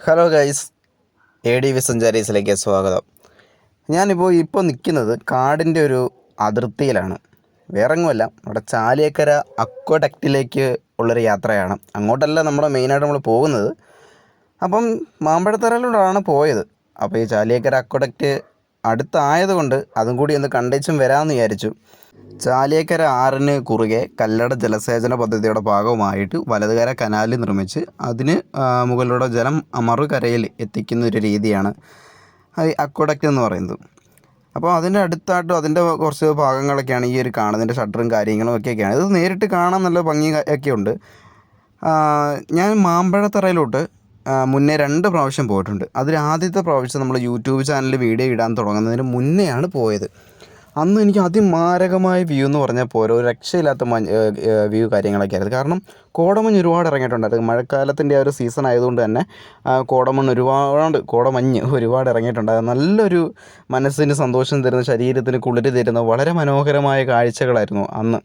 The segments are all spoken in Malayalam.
Hello guys A D V സഞ്ചാരീസിലേക്ക് സ്വാഗതം. ഞാനിപ്പോൾ ഇപ്പോൾ നിൽക്കുന്നത് കാടിന്റെ ഒരു അതിർത്തിയിലാണ്. വേറെങ്ങുമല്ല നമ്മുടെ ചാലിയക്കര അക്വഡക്റ്റിലേക്ക് ഉള്ളൊരു യാത്രയാണ്. അങ്ങോട്ടല്ല നമ്മുടെ മെയിനായിട്ട് നമ്മൾ പോകുന്നത്. അപ്പം മാമ്പഴത്തറയിലൂടെയാണ് പോയത്. അപ്പോൾ ഈ ചാലിയക്കര അക്വഡക്റ്റ് അടുത്തായതുകൊണ്ട് അതും കൂടി ഒന്ന് കണ്ടേച്ചും വരാമെന്ന് വിചാരിച്ചു. ചാലിയക്കര ആറിന് കുറുകെ കല്ലട ജലസേചന പദ്ധതിയുടെ ഭാഗമായിട്ട് വലതുകര കനാൽ നിർമ്മിച്ച് അതിന് മുകളിലൂടെ ജലം മറുകരയിൽ എത്തിക്കുന്ന ഒരു രീതിയാണ് അക്വഡക്റ്റ് എന്ന് പറയുന്നത്. അപ്പോൾ അതിന്റെ അടുത്തായിട്ടും അതിന്റെ കുറച്ച് ഭാഗങ്ങളൊക്കെയാണ് ഈ ഒരു കാണുന്നതിന്റെ ഷട്ടറും കാര്യങ്ങളും ഒക്കെയൊക്കെയാണ്. ഇത് നേരിട്ട് കാണാൻ നല്ല ഭംഗി ഒക്കെ ഉണ്ട്. ഞാൻ മാമ്പഴത്തറയിലോട്ട് മുന്നേ രണ്ട് പ്രാവശ്യം പോയിട്ടുണ്ട്. അതിൽ ആദ്യത്തെ പ്രാവശ്യം നമ്മൾ യൂട്യൂബ് ചാനലിൽ വീഡിയോ ഇടാൻ തുടങ്ങുന്നതിന് മുന്നേയാണ് പോയത്. അന്ന് എനിക്ക് അതിമാരകമായ വ്യൂ എന്ന് പറഞ്ഞാൽ പോരാ. ഒരു രക്ഷയില്ലാത്ത വ്യൂ കാര്യങ്ങളൊക്കെ ആയിരുന്നു. കാരണം കോടമഞ്ഞ് ഒരുപാട് ഇറങ്ങിയിട്ടുണ്ടായിരുന്നു. മഴക്കാലത്തിന്റെ ആ ഒരു സീസൺ ആയതുകൊണ്ട് തന്നെ കോടമണ്ണ് ഒരുപാട് കോടമഞ്ഞ് ഒരുപാട് ഇറങ്ങിയിട്ടുണ്ടായിരുന്നു. നല്ലൊരു മനസ്സിന് സന്തോഷം തരുന്ന ശരീരത്തിന് കുളിര് തരുന്ന വളരെ മനോഹരമായ കാഴ്ചകളായിരുന്നു അന്ന്.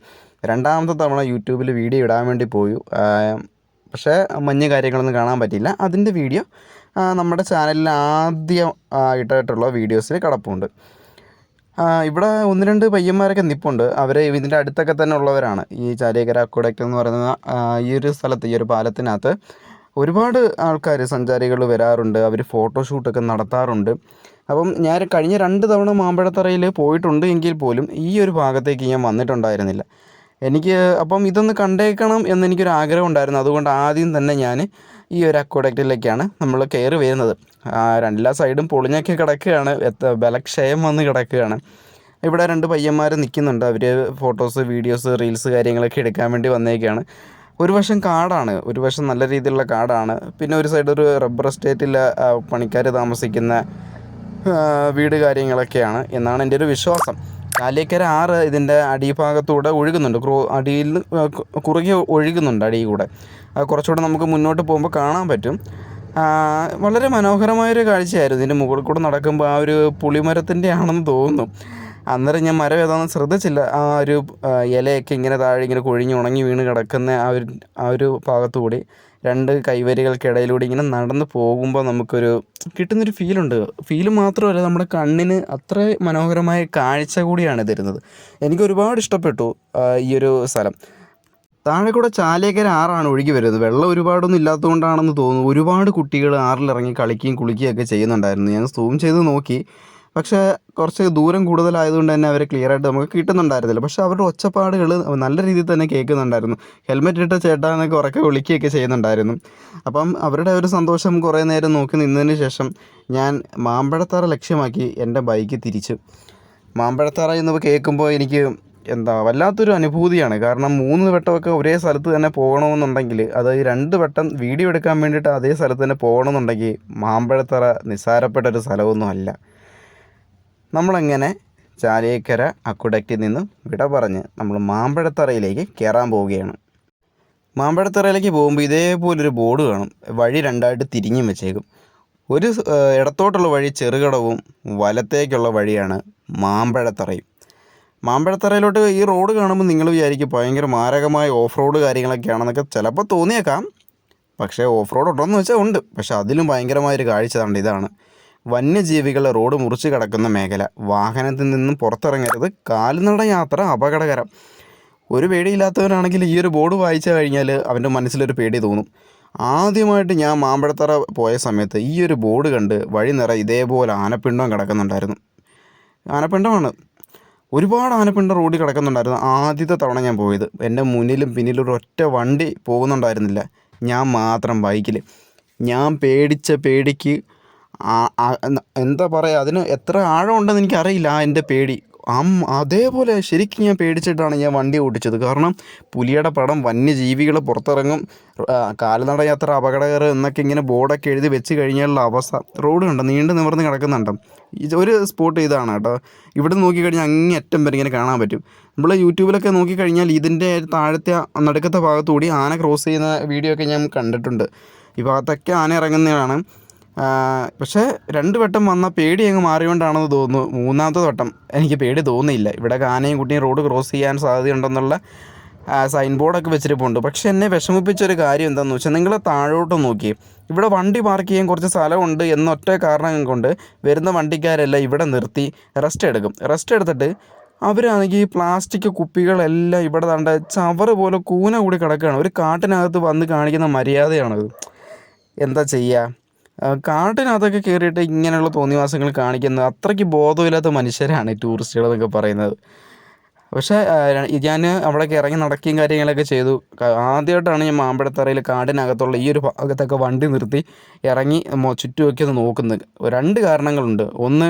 രണ്ടാമത്തെ തവണ യൂട്യൂബിൽ വീഡിയോ ഇടാൻ വേണ്ടി പോയി. പക്ഷേ മഞ്ഞ് കാര്യങ്ങളൊന്നും കാണാൻ പറ്റിയില്ല. അതിന്റെ വീഡിയോ നമ്മുടെ ചാനലിൽ ആദ്യം ഇട്ടിട്ടുള്ള വീഡിയോസിൽ കിടപ്പുണ്ട്. ഇവിടെ ഒന്ന് രണ്ട് പയ്യന്മാരൊക്കെ നിപ്പുണ്ട്. അവർ ഇതിന്റെ അടുത്തൊക്കെ തന്നെ ഉള്ളവരാണ്. ഈ ചാലിയക്കര അക്കുടയ്ക്ക് എന്ന് പറയുന്ന ഈ ഒരു സ്ഥലത്ത് ഈ ഒരു പാലത്തിനകത്ത് ഒരുപാട് ആൾക്കാർ സഞ്ചാരികൾ വരാറുണ്ട്. അവർ ഫോട്ടോഷൂട്ടൊക്കെ നടത്താറുണ്ട്. അപ്പം ഞാൻ കഴിഞ്ഞ രണ്ട് തവണ മാമ്പഴത്തറയിൽ പോയിട്ടുണ്ട് എങ്കിൽ പോലും ഈ ഒരു ഭാഗത്തേക്ക് ഞാൻ വന്നിട്ടുണ്ടായിരുന്നില്ല. എനിക്ക് അപ്പം ഇതൊന്ന് കണ്ടേക്കണം എന്നെനിക്കൊരു ആഗ്രഹം ഉണ്ടായിരുന്നു അതുകൊണ്ട് ആദ്യം തന്നെ ഞാൻ ഈ ഒരു അക്വഡക്റ്റിലേക്കാണ് നമ്മൾ കയറി വരുന്നത്. എല്ലാ സൈഡും പൊളിഞ്ഞൊക്കെ കിടക്കുകയാണ്. ബലക്ഷയം വന്ന് കിടക്കുകയാണ്. ഇവിടെ രണ്ട് പയ്യന്മാർ നിൽക്കുന്നുണ്ട് അവർ ഫോട്ടോസ് വീഡിയോസ് റീൽസ് കാര്യങ്ങളൊക്കെ എടുക്കാൻ വേണ്ടി വന്നേക്കാണ്. ഒരു വശം കാടാണ്. ഒരു വശം നല്ല രീതിയിലുള്ള കാടാണ്. പിന്നെ ഒരു സൈഡ് ഒരു റബ്ബർ എസ്റ്റേറ്റിൽ പണിക്കാർ താമസിക്കുന്ന വീട് കാര്യങ്ങളൊക്കെയാണ് എന്നാണ് എന്റെ ഒരു വിശ്വാസം. ചാലിയക്കര ആറ് ഇതിന്റെ അടിഭാഗത്തൂടെ ഒഴുകുന്നുണ്ട്. ക്രോ അടിയിൽ കുറുകി ഒഴുകുന്നുണ്ട് അടിയിൽ കൂടെ അത് കുറച്ചുകൂടെ നമുക്ക് മുന്നോട്ട് പോകുമ്പോൾ കാണാൻ പറ്റും. വളരെ മനോഹരമായൊരു കാഴ്ചയായിരുന്നു. ഇതിന്റെ മുകളിൽ കൂടെ നടക്കുമ്പോൾ ആ ഒരു പുളിമരത്തിന്റെ ആണെന്ന് തോന്നുന്നു. അന്നേരം ഞാൻ മരം ഏതാണെന്ന് ശ്രദ്ധിച്ചില്ല. ആ ഒരു ഇലയൊക്കെ ഇങ്ങനെ താഴെ ഇങ്ങനെ കൊഴിഞ്ഞ് ഉണങ്ങി വീണ് കിടക്കുന്ന ആ ഒരു ആ ഒരു ഭാഗത്തുകൂടി രണ്ട് കൈവരികൾക്കിടയിലൂടെ ഇങ്ങനെ നടന്ന് പോകുമ്പോൾ നമുക്കൊരു കിട്ടുന്നൊരു ഫീലുണ്ട്. ഫീൽ മാത്രമല്ല നമ്മുടെ കണ്ണിന് അത്ര മനോഹരമായ കാഴ്ച കൂടിയാണ് തരുന്നത്. എനിക്ക് ഒരുപാട് ഇഷ്ടപ്പെട്ടു ഈ ഒരു സ്ഥലം. താഴെ കൂടെ ചാലേക്കര ആറാണ് ഒഴുകി വരുന്നത്. വെള്ളം ഒരുപാടൊന്നും ഇല്ലാത്തതുകൊണ്ടാണെന്ന് തോന്നുന്നു. ഒരുപാട് കുട്ടികൾ ആറിലിറങ്ങി കളിക്കുകയും കുളിക്കുകയും ഒക്കെ ചെയ്യുന്നുണ്ടായിരുന്നു. ഞാൻ സൂം ചെയ്ത് നോക്കി. പക്ഷേ കുറച്ച് ദൂരം കൂടുതലായതുകൊണ്ട് തന്നെ അവരെ ക്ലിയർ ആയിട്ട് നമുക്ക് കിട്ടുന്നുണ്ടായിരുന്നില്ല. പക്ഷേ അവരുടെ ഒച്ചപ്പാടുകൾ നല്ല രീതിയിൽ തന്നെ കേൾക്കുന്നുണ്ടായിരുന്നു. ഹെൽമെറ്റ് ഇട്ട ചേട്ടാ എന്നൊക്കെ ഉറക്കെ വിളിക്കുകയൊക്കെ ചെയ്യുന്നുണ്ടായിരുന്നു. അപ്പം അവരുടെ ഒരു സന്തോഷം കുറേ നേരം നോക്കി നിന്നതിന് ശേഷം ഞാൻ മാമ്പഴത്തറ ലക്ഷ്യമാക്കി എന്റെ ബൈക്ക് തിരിച്ചു. മാമ്പഴത്തറ എന്ന് കേൾക്കുമ്പോൾ എനിക്ക് എന്താ വല്ലാത്തൊരു അനുഭൂതിയാണ്. കാരണം മൂന്ന് വട്ടമൊക്കെ ഒരേ സ്ഥലത്ത് തന്നെ പോകണമെന്നുണ്ടെങ്കിൽ അത് രണ്ട് വട്ടം വീഡിയോ എടുക്കാൻ വേണ്ടിയിട്ട് അതേ സ്ഥലത്ത് തന്നെ പോകണമെന്നുണ്ടെങ്കിൽ മാമ്പഴത്തറ നിസ്സാരപ്പെട്ട ഒരു സ്ഥലമൊന്നും അല്ല. നമ്മളങ്ങനെ ചാലിയേക്കര അക്കുഡക്റ്റിൽ നിന്നും വിട പറഞ്ഞ് നമ്മൾ മാമ്പഴത്തറയിലേക്ക് കയറാൻ പോവുകയാണ്. മാമ്പഴത്തറയിലേക്ക് പോകുമ്പോൾ ഇതേപോലൊരു ബോർഡ് കാണും. വഴി രണ്ടായിട്ട് തിരിഞ്ഞും വെച്ചേക്കും. ഒരു ഇടത്തോട്ടുള്ള വഴി ചെറുകടവും വലത്തേക്കുള്ള വഴിയാണ് മാമ്പഴത്തറയും. മാമ്പഴത്തറയിലോട്ട് ഈ റോഡ് കാണുമ്പോൾ നിങ്ങൾ വിചാരിക്കും ഭയങ്കര മാരകമായ ഓഫ് റോഡ് കാര്യങ്ങളൊക്കെയാണെന്നൊക്കെ ചിലപ്പോൾ തോന്നിയേക്കാം. പക്ഷേ ഓഫ് റോഡ് ഉണ്ടോയെന്ന് വെച്ചാൽ ഉണ്ട്. പക്ഷേ അതിലും ഭയങ്കരമായൊരു കാഴ്ച കണ്ട് ഇതാണ്. വന്യജീവികൾ റോഡ് മുറിച്ച് കിടക്കുന്ന മേഖല. വാഹനത്തിൽ നിന്നും പുറത്തിറങ്ങരുത്. കാൽനട യാത്ര അപകടകരം. ഒരു പേടിയില്ലാത്തവനാണെങ്കിൽ ഈ ഒരു ബോർഡ് വായിച്ചു കഴിഞ്ഞാൽ അവന്റെ മനസ്സിലൊരു പേടി തോന്നും. ആദ്യമായിട്ട് ഞാൻ മാമ്പഴത്തറ പോയ സമയത്ത് ഈ ഒരു ബോർഡ് കണ്ട് വഴി നിറ ഇതേപോലെ ആനപ്പിണ്ടം കിടക്കുന്നുണ്ടായിരുന്നു. ആനപ്പിണ്ടമാണ്. ഒരുപാട് ആനപ്പിണ്ടം റോഡിൽ കിടക്കുന്നുണ്ടായിരുന്നു ആദ്യത്തെ തവണ ഞാൻ പോയത്. എന്റെ മുന്നിലും പിന്നിലും ഒരു ഒറ്റ വണ്ടി പോകുന്നുണ്ടായിരുന്നില്ല. ഞാൻ മാത്രം ബൈക്കിൽ ഞാൻ പേടിച്ച പേടിക്ക് എന്ത- പറയുക അതിന് എത്ര ആഴമുണ്ടെന്ന് എനിക്കറിയില്ല ആ എന്റെ പേടി. അം അതേപോലെ ശരിക്കും ഞാൻ പേടിച്ചിട്ടാണ് ഞാൻ വണ്ടി ഓടിച്ചത്. കാരണം പുലിയുടെ പടം വന്യജീവികൾ പുറത്തിറങ്ങും കാൽനട യാത്ര അപകടകരം എന്നൊക്കെ ഇങ്ങനെ ബോർഡൊക്കെ എഴുതി വെച്ച് കഴിഞ്ഞാലുള്ള അവസ്ഥ. റോഡ് കണ്ടോ നീണ്ടു നിവർന്ന് കിടക്കുന്നുണ്ട്. ഇത് ഒരു സ്പോട്ട് ഇതാണ് കേട്ടോ. ഇവിടെ നോക്കിക്കഴിഞ്ഞാൽ അങ്ങേ അറ്റം വരെ ഇങ്ങനെ കാണാൻ പറ്റും. നമ്മൾ യൂട്യൂബിലൊക്കെ നോക്കിക്കഴിഞ്ഞാൽ ഇതിന്റെ താഴത്തെ നടുക്കത്തെ ഭാഗത്തുകൂടി ആന ക്രോസ് ചെയ്യുന്ന വീഡിയോ ഒക്കെ ഞാൻ കണ്ടിട്ടുണ്ട്. ഈ ഭാഗത്തൊക്കെ ആന ഇറങ്ങുന്നതാണ്. പക്ഷേ രണ്ട് വട്ടം വന്ന പേടി അങ്ങ് മാറിയോണ്ടാണെന്ന് തോന്നുന്നു. മൂന്നാമത്തെ വട്ടം എനിക്ക് പേടി തോന്നിയില്ല. ഇവിടെ ആനയും കുട്ടിയും റോഡ് ക്രോസ് ചെയ്യാൻ സാധ്യതയുണ്ടെന്നുള്ള സൈൻ ബോർഡൊക്കെ വെച്ചിരിപ്പുണ്ട്. പക്ഷേ എന്നെ വിഷമിപ്പിച്ചൊരു കാര്യം എന്താണെന്ന് വെച്ചാൽ നിങ്ങൾ താഴോട്ട് നോക്കി. ഇവിടെ വണ്ടി പാർക്ക് ചെയ്യാൻ കുറച്ച് സ്ഥലമുണ്ട് എന്നൊറ്റ കാരണം കൊണ്ട് വരുന്ന വണ്ടിക്കാരെല്ലാം ഇവിടെ നിർത്തി റെസ്റ്റ് എടുക്കും. റെസ്റ്റ് എടുത്തിട്ട് അവരാണെങ്കിൽ ഈ പ്ലാസ്റ്റിക് കുപ്പികളെല്ലാം ഇവിടെ തണ്ട ചവറ് പോലെ കൂന കൂടി കിടക്കുകയാണ്. ഒരു കാട്ടിനകത്ത് വന്ന് കാണിക്കുന്ന മര്യാദയാണത്. എന്താ ചെയ്യുക കാട്ടിനകത്തൊക്കെ കയറിയിട്ട് ഇങ്ങനെയുള്ള തോന്നിവാസങ്ങൾ കാണിക്കുന്നത് അത്രയ്ക്ക് ബോധമില്ലാത്ത മനുഷ്യരാണ് ടൂറിസ്റ്റുകൾ എന്നൊക്കെ പറയുന്നത്. പക്ഷേ ഞാൻ അവിടേക്ക് ഇറങ്ങി നടക്കുകയും കാര്യങ്ങളൊക്കെ ചെയ്തു. ആദ്യമായിട്ടാണ് ഞാൻ മാമ്പഴത്തറയിൽ കാടിനകത്തുള്ള ഈ ഒരു ഭാഗത്തൊക്കെ വണ്ടി നിർത്തി ഇറങ്ങി ചുറ്റുമൊക്കെ ഒന്ന് നോക്കുന്നത്. രണ്ട് കാരണങ്ങളുണ്ട്. ഒന്ന്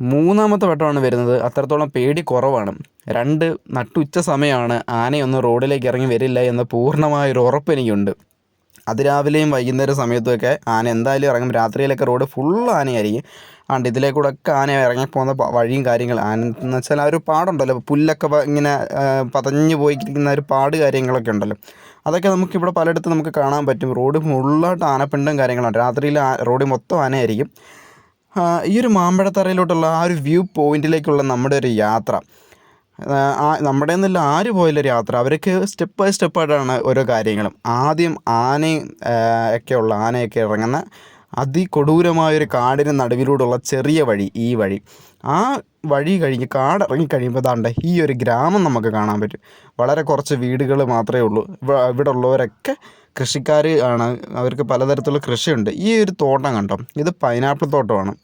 മൂന്നാമത്തെ വട്ടമാണ് വരുന്നത്. അത്രത്തോളം പേടി കുറവാണ്. രണ്ട് നട്ടുച്ച സമയമാണ് ആനയൊന്നും റോഡിലേക്ക് ഇറങ്ങി വരില്ല എന്ന പൂർണമായൊരു ഉറപ്പ് എനിക്കുണ്ട്. അതിരാവിലെയും വൈകുന്നേരം സമയത്തുമൊക്കെ ആന എന്തായാലും ഇറങ്ങും. രാത്രിയിലൊക്കെ റോഡ് ഫുൾ ആനയായിരിക്കും. ആണ്ട് ഇതിലേക്കൂടെ ഒക്കെ ആന ഇറങ്ങിപ്പോകുന്ന വഴിയും കാര്യങ്ങൾ ആന എന്ന് വെച്ചാൽ ആ ഒരു പാടുണ്ടല്ലോ. പുല്ലൊക്കെ ഇങ്ങനെ പതഞ്ഞു പോയിരിക്കുന്ന ഒരു പാട് കാര്യങ്ങളൊക്കെ ഉണ്ടല്ലോ. അതൊക്കെ നമുക്ക് ഇവിടെ പലയിടത്തും നമുക്ക് കാണാൻ പറ്റും. റോഡ് ഫുള്ളായിട്ട് ആനപ്പിണ്ടും കാര്യങ്ങളാണ്. രാത്രിയിൽ റോഡ് മൊത്തം ആനയായിരിക്കും. ഈ ഒരു മാമ്പഴത്തറയിലോട്ടുള്ള ആ ഒരു വ്യൂ പോയിന്റിലേക്കുള്ള നമ്മുടെ ഒരു യാത്ര. നമ്മുടെ നിന്നല്ല ആര് പോയാലും ഒരു യാത്ര അവർക്ക് സ്റ്റെപ്പ് ബൈ സ്റ്റെപ്പായിട്ടാണ് ഓരോ കാര്യങ്ങളും. ആദ്യം ആനയും ഒക്കെയുള്ള ആനയൊക്കെ ഇറങ്ങുന്ന അതികൊടൂരമായൊരു കാടിന് നടുവിലൂടെയുള്ള ചെറിയ വഴി ഈ വഴി. ആ വഴി കഴിഞ്ഞ് കാടിറങ്ങി കഴിയുമ്പോൾ ദാണ്ട ഈ ഒരു ഗ്രാമം നമുക്ക് കാണാൻ പറ്റും. വളരെ കുറച്ച് വീടുകൾ മാത്രമേ ഉള്ളൂ. ഇവ- ഇവിടെ ഉള്ളവരൊക്കെ കൃഷിക്കാർ ആണ്. അവർക്ക് പലതരത്തിലുള്ള കൃഷിയുണ്ട്. ഈ ഒരു തോട്ടം കണ്ടോ? ഇത് പൈനാപ്പിൾ തോട്ടമാണ്.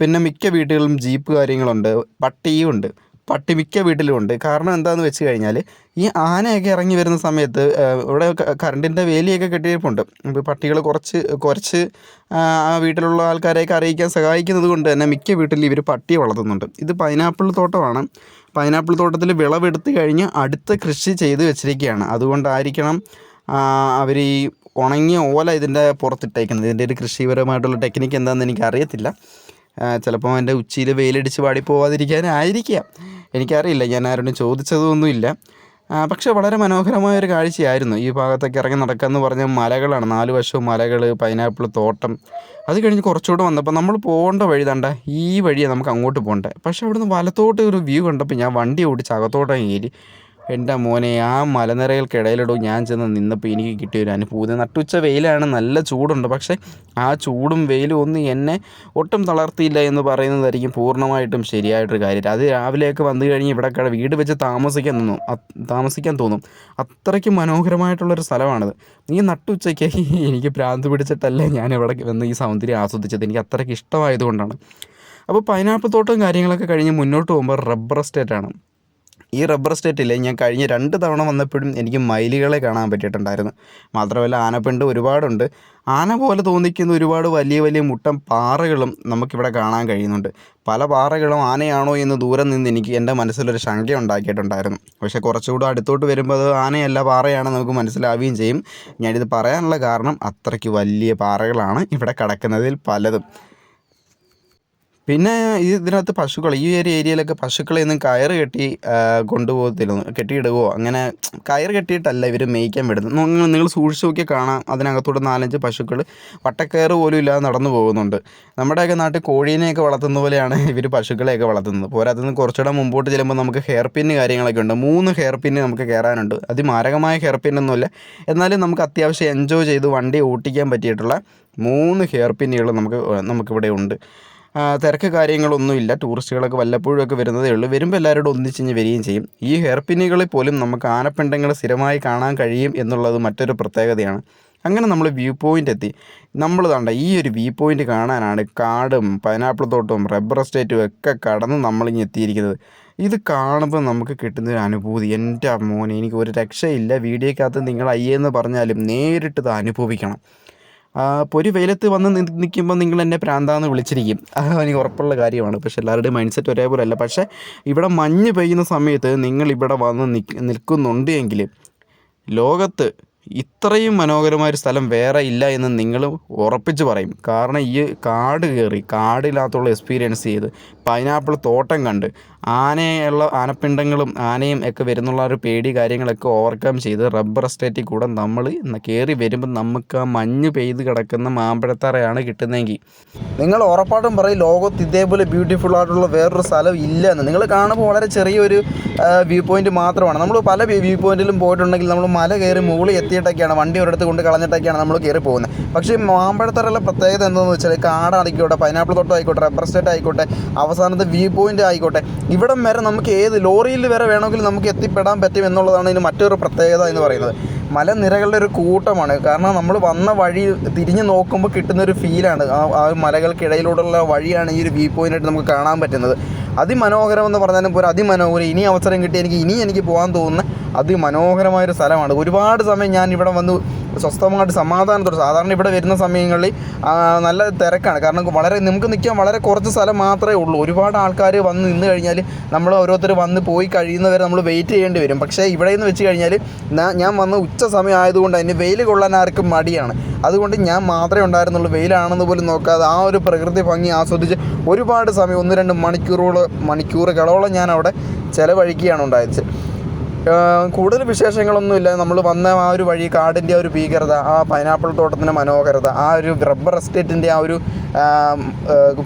പിന്നെ മിക്ക വീടുകളിലും ജീപ്പ് കാര്യങ്ങളുണ്ട്. പട്ടിയും ഉണ്ട്. പട്ടി മിക്ക വീട്ടിലും ഉണ്ട്. കാരണം എന്താണെന്ന് വെച്ച് കഴിഞ്ഞാൽ ഈ ആനയൊക്കെ ഇറങ്ങി വരുന്ന സമയത്ത് ഇവിടെ കറണ്ടിന്റെ വേലിയൊക്കെ കെട്ടിയിരിപ്പുണ്ട്. അപ്പോൾ പട്ടികൾ കുറച്ച് കുറച്ച് ആ വീട്ടിലുള്ള ആൾക്കാരെയൊക്കെ അറിയിക്കാൻ സഹായിക്കുന്നത് കൊണ്ട് തന്നെ മിക്ക വീട്ടിലും ഇവർ പട്ടിയെ വളർത്തുന്നുണ്ട്. ഇത് പൈനാപ്പിൾ തോട്ടമാണ്. പൈനാപ്പിൾ തോട്ടത്തിൽ വിളവെടുത്ത് കഴിഞ്ഞ് അടുത്ത കൃഷി ചെയ്ത് വെച്ചിരിക്കുകയാണ് അതുകൊണ്ടായിരിക്കണം അവർ ഈ ഉണങ്ങിയ ഓല ഇതിന്റെ പുറത്തിട്ടേക്കുന്നത്. ഇതിന്റെ ഒരു കൃഷിപരമായിട്ടുള്ള ടെക്നിക്ക് എന്താണെന്ന് എനിക്ക് അറിയത്തില്ല ചിലപ്പോൾ എന്റെ ഉച്ചിയിൽ വെയിലടിച്ച് പാടിപ്പോവാതിരിക്കാനായിരിക്കാം എനിക്കറിയില്ല ഞാൻ ആരോടും ചോദിച്ചതൊന്നുമില്ല. പക്ഷെ വളരെ മനോഹരമായ ഒരു കാഴ്ചയായിരുന്നു. ഈ ഭാഗത്തൊക്കെ ഇറങ്ങി നടക്കാമെന്ന് പറഞ്ഞ മലകളാണ്. നാല് വശവും മലകൾ പൈനാപ്പിൾ തോട്ടം. അത് കഴിഞ്ഞ് കുറച്ചുകൂടെ വന്നപ്പോൾ നമ്മൾ പോകേണ്ട വഴി തണ്ട ഈ വഴിയാണ് നമുക്ക് അങ്ങോട്ട് പോകേണ്ടത് പക്ഷേ അവിടുന്ന് വലത്തോട്ട് ഒരു വ്യൂ കണ്ടപ്പോൾ ഞാൻ വണ്ടി ഓടിച്ച് അകത്തോട്ടേ കയറി. എന്റെ മോനെ ആ മലനിരകൾക്കിടയിലിടും ഞാൻ ചെന്ന് നിന്നപ്പോൾ എനിക്ക് കിട്ടിയ ഒരു അനുഭൂതി. നട്ടുച്ച വെയിലാണ് നല്ല ചൂടുണ്ട്. പക്ഷേ ആ ചൂടും വെയിലും ഒന്നും എന്നെ ഒട്ടും തളർത്തിയില്ല എന്ന് പറയുന്നതായിരിക്കും പൂർണമായിട്ടും ശരിയായിട്ടൊരു കാര്യം. അത് രാവിലെയൊക്കെ വന്നു കഴിഞ്ഞ് ഇവിടെ കട വീട് വെച്ച് താമസിക്കാൻ തോന്നും താമസിക്കാൻ തോന്നും. അത്രയ്ക്ക് മനോഹരമായിട്ടുള്ളൊരു സ്ഥലമാണത്. ഈ നട്ടുച്ചയ്ക്ക് എനിക്ക് ഭ്രാന്ത് പിടിച്ചിട്ടല്ലേ ഞാൻ ഇവിടെ വന്ന് ഈ സൗന്ദര്യം ആസ്വദിച്ചത്. എനിക്ക് അത്രയ്ക്ക് ഇഷ്ടമായതുകൊണ്ടാണ്. അപ്പോൾ പൈനാപ്പിൾ തോട്ടവും കാര്യങ്ങളൊക്കെ കഴിഞ്ഞ് മുന്നോട്ട് പോകുമ്പോൾ റബ്ബർ എസ്റ്റേറ്റാണ്. ഈ റബ്ബർ എസ്റ്റേറ്റിൽ ഞാൻ കഴിഞ്ഞ രണ്ട് തവണ വന്നപ്പോഴും എനിക്ക് മയിലുകളെ കാണാൻ പറ്റിയിട്ടുണ്ടായിരുന്നു. മാത്രമല്ല ആനപ്പിണ്ട് ഒരുപാടുണ്ട്. ആന പോലെ തോന്നിക്കുന്ന ഒരുപാട് വലിയ വലിയ മുട്ടൻ പാറകളും നമുക്കിവിടെ കാണാൻ കഴിയുന്നുണ്ട്. പല പാറകളും ആനയാണോ എന്ന് ദൂരം നിന്ന് എനിക്ക് എന്റെ മനസ്സിലൊരു ശങ്ക ഉണ്ടാക്കിയിട്ടുണ്ടായിരുന്നു. പക്ഷേ കുറച്ചുകൂടെ അടുത്തോട്ട് വരുമ്പോൾ അത് ആനയല്ല പാറയാണെന്ന് നമുക്ക് മനസ്സിലാവുകയും ചെയ്യും. ഞാനിത് പറയാനുള്ള കാരണം അത്രയ്ക്ക് വലിയ പാറകളാണ് ഇവിടെ കിടക്കുന്നതിൽ പലതും. പിന്നെ ഇതിനകത്ത് പശുക്കൾ ഈ ഒരു ഏരിയയിലൊക്കെ പശുക്കളെ ഒന്നും കയറ് കെട്ടി കൊണ്ടുപോകത്തിരുന്നു കെട്ടിയിടുകയോ അങ്ങനെ കയറ് കെട്ടിയിട്ടല്ല ഇവർ മേയ്ക്കാൻ വിടുന്നത്. നിങ്ങൾ സൂക്ഷിച്ച് നോക്കിയാൽ കാണാം അതിനകത്തൂടെ നാലഞ്ച് പശുക്കൾ വട്ടക്കയറ് പോലും ഇല്ലാതെ നടന്നു പോകുന്നുണ്ട്. നമ്മുടെയൊക്കെ നാട്ടിൽ കോഴീനെയൊക്കെ വളർത്തുന്ന പോലെയാണ് ഇവർ പശുക്കളെയൊക്കെ വളർത്തുന്നത്. പോരാത്തതിന് കുറച്ചുകൂടെ മുമ്പോട്ട് ചെല്ലുമ്പോൾ നമുക്ക് ഹെയർ പിന്ന് കാര്യങ്ങളൊക്കെ ഉണ്ട്. മൂന്ന് ഹെയർ പിന്ന് നമുക്ക് കയറാനുണ്ട്. അതിമാരകമായ ഹെയർ പിന്നൊന്നുമില്ല എന്നാലും നമുക്ക് അത്യാവശ്യം എൻജോയ് ചെയ്ത് വണ്ടി ഓട്ടിക്കാൻ പറ്റിയിട്ടുള്ള മൂന്ന് ഹെയർ പിന്നുകൾ നമുക്ക് നമുക്കിവിടെ ഉണ്ട്. തിരക്ക് കാര്യങ്ങളൊന്നുമില്ല ടൂറിസ്റ്റുകളൊക്കെ വല്ലപ്പോഴുമൊക്കെ വരുന്നതേ ഉള്ളൂ. വരുമ്പോൾ എല്ലാവരോടും ഒന്നിച്ചിഞ്ഞ് വരികയും ചെയ്യും. ഈ ഹെയർ പോലും നമുക്ക് ആനപ്പിണ്ടങ്ങൾ സ്ഥിരമായി കാണാൻ കഴിയും എന്നുള്ളത് മറ്റൊരു പ്രത്യേകതയാണ്. അങ്ങനെ നമ്മൾ വ്യൂ പോയിന്റ് എത്തി. നമ്മൾ തണ്ട ഈ ഒരു വ്യൂ പോയിന്റ് കാണാനാണ് കാടും പൈനാപ്പിൾ തോട്ടവും റബ്ബർ എസ്റ്റേറ്റും ഒക്കെ കടന്ന് നമ്മളിങ്ങ് എത്തിയിരിക്കുന്നത്. ഇത് കാണുമ്പോൾ നമുക്ക് കിട്ടുന്ന ഒരു അനുഭൂതി. എന്റെ മോനെ എനിക്ക് ഒരു രക്ഷയില്ല. വീഡിയോക്കകത്ത് നിങ്ങൾ അയ്യെന്ന് പറഞ്ഞാലും നേരിട്ട് അനുഭവിക്കണം. ആ, പൊരി വെയിലത്ത് വന്ന് നിൽക്കുമ്പോൾ നിങ്ങൾ എന്നെ പ്രാന്താന്ന് വിളിച്ചിരിക്കും. അത് എനിക്ക് ഉറപ്പുള്ള കാര്യമാണ്. പക്ഷേ എല്ലാവരുടെയും മൈൻഡ് സെറ്റ് ഒരേപോലെ അല്ല പക്ഷേ ഇവിടെ മഞ്ഞ് പെയ്യുന്ന സമയത്ത് നിങ്ങൾ ഇവിടെ വന്ന് നിൽക്ക് നിൽക്കുന്നുണ്ട് എങ്കിൽ ലോകത്ത് ഇത്രയും മനോഹരമായ ഒരു സ്ഥലം വേറെ ഇല്ല എന്ന് നിങ്ങൾ ഉറപ്പിച്ച് പറയും. കാരണം ഈ കാട് കയറി കാടിനകത്തുള്ള എക്സ്പീരിയൻസ് ചെയ്ത് പൈനാപ്പിൾ തോട്ടം കണ്ട് ആനയുള്ള ആനപ്പിണ്ടങ്ങളും ആനയും ഒക്കെ വരുന്നുള്ള ഒരു പേടി കാര്യങ്ങളൊക്കെ ഓവർകം ചെയ്ത് റബ്ബർ എസ്റ്റേറ്റിൽ കൂടെ നമ്മൾ കയറി വരുമ്പോൾ നമുക്ക് ആ മഞ്ഞ് പെയ്ത് കിടക്കുന്ന മാമ്പഴത്തറയാണ് കിട്ടുന്നതെങ്കിൽ. നിങ്ങൾ ഉറപ്പായിട്ടും പറയും ലോകത്ത് ഇതേപോലെ ബ്യൂട്ടിഫുൾ ആയിട്ടുള്ള വേറൊരു സ്ഥലം ഇല്ല എന്ന് നിങ്ങൾ കാണുമ്പോൾ വളരെ ചെറിയൊരു വ്യൂ പോയിന്റ് മാത്രമാണ്. നമ്മൾ പല വ്യൂ പോയിന്റിലും പോയിട്ടുണ്ടെങ്കിൽ നമ്മൾ മല കയറി മുകളിൽ എത്തിയിട്ടൊക്കെയാണ് വണ്ടി ഒരിടത്ത് കൊണ്ട് കളഞ്ഞിട്ടൊക്കെയാണ് നമ്മൾ കയറി പോകുന്നത്. പക്ഷേ മാമ്പഴത്തറയിലെ പ്രത്യേകത എന്താണെന്ന് വെച്ചാൽ കാടായിക്കോട്ടെ പൈനാപ്പിൾ തോട്ടം ആയിക്കോട്ടെ റബ്ബർ എസ്റ്റേറ്റ് ആയിക്കോട്ടെ അവസാനത്തെ വ്യൂ പോയിന്റ് ആയിക്കോട്ടെ ഇവിടം വരെ നമുക്ക് ഏത് ലോറിയിൽ വരെ വേണമെങ്കിൽ നമുക്ക് എത്തിപ്പെടാൻ പറ്റും എന്നുള്ളതാണ് ഇതിന് മറ്റൊരു പ്രത്യേകത എന്ന് പറയുന്നത്. മലനിരകളുടെ ഒരു കൂട്ടമാണ്. കാരണം നമ്മൾ വന്ന വഴി തിരിഞ്ഞ് നോക്കുമ്പോൾ കിട്ടുന്ന ഒരു ഫീലാണ്. ആ മലകൾക്കിടയിലൂടെയുള്ള വഴിയാണ് ഈ ഒരു വ്യൂ പോയിന്റായിട്ട് നമുക്ക് കാണാൻ പറ്റുന്നത്. അതിമനോഹരം എന്ന് പറഞ്ഞാലും പോലും അതിമനോഹരം. ഇനി അവസരം കിട്ടി എനിക്ക് ഇനി എനിക്ക് പോകാൻ തോന്നുന്ന അതിമനോഹരമായൊരു സ്ഥലമാണ്. ഒരുപാട് സമയം ഞാൻ ഇവിടെ വന്ന് സ്വസ്ഥമായിട്ട് സമാധാനത്തോടെ സാധാരണ ഇവിടെ വരുന്ന സമയങ്ങളിൽ നല്ല തിരക്കാണ്. കാരണം വളരെ നമുക്ക് നിൽക്കാൻ വളരെ കുറച്ച് സ്ഥലം മാത്രമേ ഉള്ളൂ. ഒരുപാട് ആൾക്കാർ വന്ന് നിന്ന് കഴിഞ്ഞാൽ നമ്മൾ ഓരോരുത്തർ വന്ന് പോയി കഴിയുന്നവരെ നമ്മൾ വെയിറ്റ് ചെയ്യേണ്ടി വരും. പക്ഷേ ഇവിടെ നിന്ന് വെച്ച് കഴിഞ്ഞാൽ ഞാൻ വന്ന് ഉച്ച സമയം ആയതുകൊണ്ട് അതിന് വെയിൽ കൊള്ളാൻ ആർക്കും മടിയാണ്. അതുകൊണ്ട് ഞാൻ മാത്രമേ ഉണ്ടായിരുന്നുള്ളൂ. വെയിലാണെന്ന് പോലും നോക്കാതെ ആ ഒരു പ്രകൃതി ഭംഗി ആസ്വദിച്ച് ഒരുപാട് സമയം ഒന്ന് രണ്ട് മണിക്കൂറുകൾ മണിക്കൂറുകളോളം ഞാൻ അവിടെ ചിലവഴിക്കുകയാണ് ഉണ്ടായത്. ഏഹ് വിശേഷങ്ങളൊന്നും ഇല്ല നമ്മൾ വന്ന ആ ഒരു വഴി കാടിന്റെ ആ ഒരു ഭീകരത ആ പൈനാപ്പിൾ തോട്ടത്തിന്റെ മനോഹരത ആ ഒരു റബ്ബർ എസ്റ്റേറ്റിന്റെ ആ ഒരു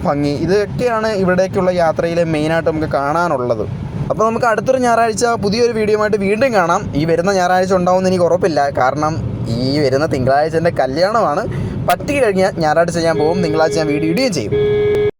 ഭംഗി ഇതൊക്കെയാണ് ഇവിടേക്കുള്ള യാത്രയിലെ മെയിനായിട്ട് നമുക്ക് കാണാനുള്ളത്. അപ്പോൾ നമുക്ക് അടുത്തൊരു ഞായറാഴ്ച പുതിയൊരു വീഡിയോ ആയിട്ട് വീണ്ടും കാണാം. ഈ വരുന്ന ഞായറാഴ്ച ഉണ്ടാവും എനിക്ക് ഉറപ്പില്ല. കാരണം ഈ വരുന്ന തിങ്കളാഴ്ച എന്റെ കല്യാണമാണ്. പറ്റി കഴിഞ്ഞാൽ ഞായറാഴ്ച ഞാൻ പോകും. തിങ്കളാഴ്ച ഞാൻ വീഡിയോ ഇടുകയും ചെയ്യും.